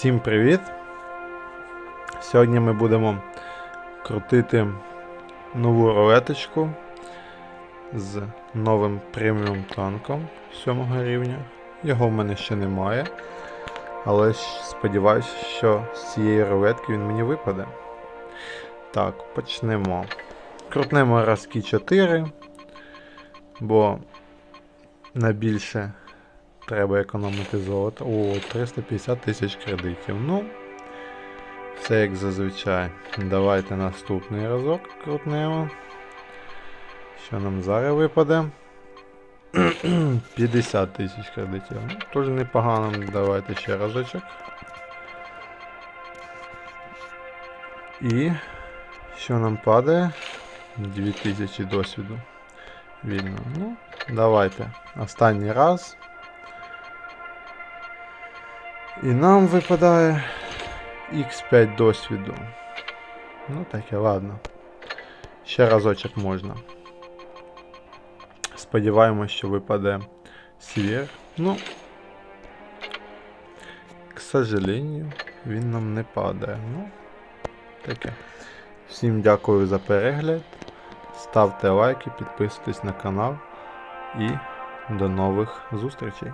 Всім привіт! Сьогодні ми будемо крутити нову рулеточку з новим преміум танком 7 рівня. Його в мене ще немає. Але сподіваюся, що з цієї рулетки він мені випаде. Так, почнемо. Крутнемо разки 4, бо на більше треба економити золото. О, 350 тисяч кредитів. Ну, все як зазвичай. Давайте наступний разок крутнемо. Що нам зараз випаде? 50 тисяч кредитів. Ну, теж непогано. Давайте ще разочок. І що нам падає? 2000 досвіду. Вільно. Ну, давайте. Останній раз. І нам випадає X5 досвіду. Ну таке, ладно. Ще разочок можна. Сподіваємось, що випаде Сівер. Ну, к сожалению, він нам не падає. Ну, таке. Всім дякую за перегляд. Ставте лайки, підписуйтесь на канал і до нових зустрічей.